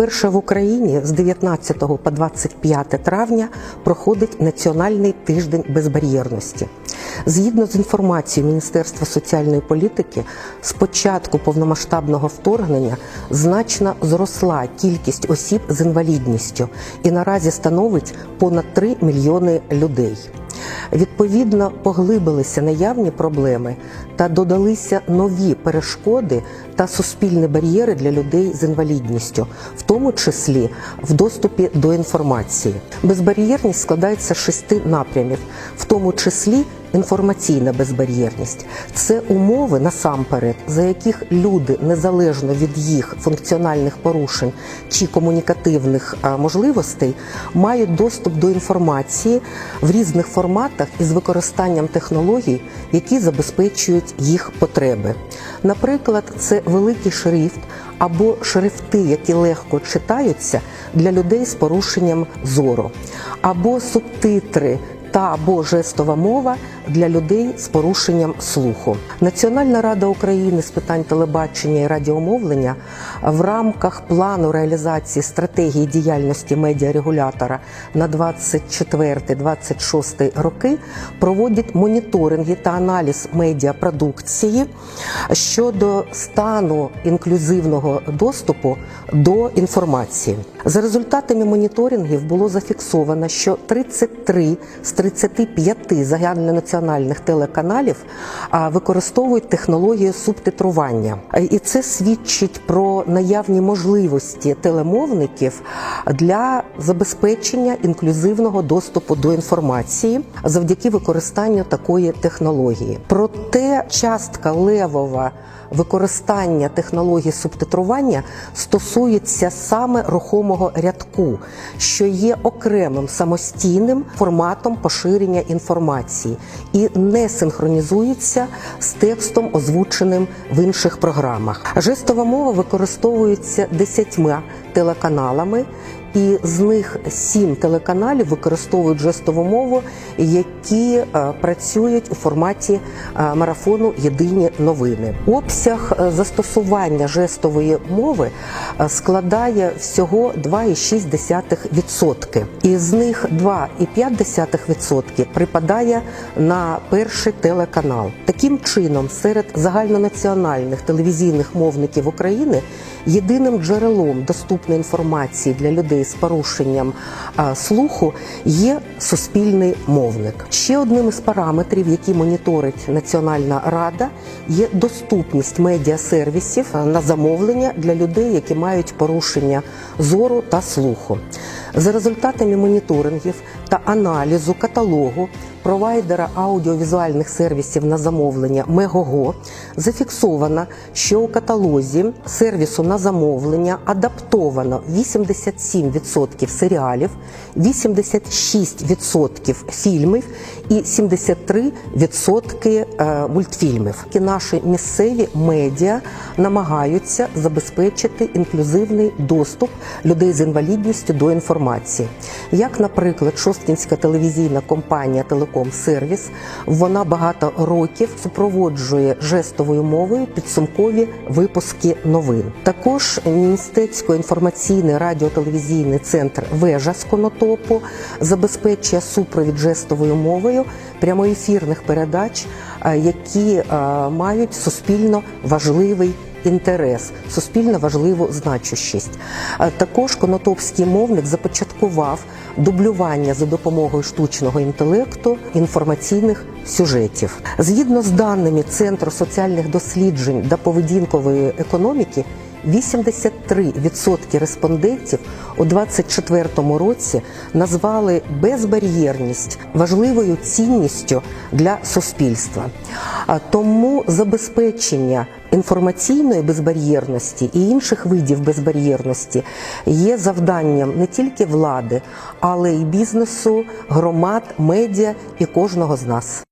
Вперше в Україні з 19 по 25 травня проходить Національний тиждень безбар'єрності. Згідно з інформацією Міністерства соціальної політики, з початку повномасштабного вторгнення значно зросла кількість осіб з інвалідністю і наразі становить понад 3 мільйони людей. Відповідно, поглибилися наявні проблеми та додалися нові перешкоди та суспільні бар'єри для людей з інвалідністю, в тому числі в доступі до інформації. Безбар'єрність складається з шести напрямів, в тому числі інформаційна безбар'єрність. Це умови насамперед, за яких люди незалежно від їх функціональних порушень чи комунікативних можливостей мають доступ до інформації в різних форматах із використанням технологій, які забезпечують їх потреби. Наприклад, це великий шрифт або шрифти, які легко читаються для людей з порушенням зору, або субтитри та або жестова мова для людей з порушенням слуху. Національна рада України з питань телебачення і радіомовлення в рамках плану реалізації стратегії діяльності медіарегулятора на 24-26 роки проводять моніторинги та аналіз медіапродукції щодо стану інклюзивного доступу до інформації. За результатами моніторингів було зафіксовано, що 33 з 35 загальнонаціональних телеканалів використовують технологію субтитрування, і це свідчить про наявні можливості телемовників для забезпечення інклюзивного доступу до інформації завдяки використанню такої технології. Проте частка левова використання технології субтитрування стосується саме рухомого рядку, що є окремим самостійним форматом поширення інформації і не синхронізується з текстом, озвученим в інших програмах. Жестова мова використовується десятьма телеканалами. І з них сім телеканалів використовують жестову мову, які е, працюють у форматі е, марафону Єдині новини. Обсяг е, застосування жестової мови складає всього 2,6%. Із них 2,5% припадає на перший телеканал. Таким чином, серед загальнонаціональних телевізійних мовників України єдиним джерелом доступної інформації для людей з порушенням слуху є суспільний мовник. Ще одним із параметрів, які моніторить Національна рада, є доступність медіасервісів на замовлення для людей, які мають порушення зору та слуху. За результатами моніторингів та аналізу каталогу провайдера аудіовізуальних сервісів на замовлення Мегого зафіксовано, що у каталозі сервісу на замовлення адаптовано 87% серіалів, 86% фільмів і 73% е, мультфільмів. Наші місцеві медіа намагаються забезпечити інклюзивний доступ людей з інвалідністю до інформації. Як, наприклад, Шосткінська телевізійна компанія Телеком Сервіс, вона багато років супроводжує жестовою мовою підсумкові випуски новин. Також Міністецько інформаційний радіотелевізійний центр Вежа з Конотопу забезпечує супровід жестовою мовою прямоефірних передач, е, які е, мають суспільно важливий інтерес, суспільно важливу значущість. Також конотопський мовник започаткував дублювання за допомогою штучного інтелекту інформаційних сюжетів. Згідно з даними Центру соціальних досліджень та поведінкової економіки. 83% респондентів у 2024 році назвали безбар'єрність важливою цінністю для суспільства. Тому забезпечення інформаційної безбар'єрності і інших видів безбар'єрності є завданням не тільки влади, але й бізнесу, громад, медіа і кожного з нас.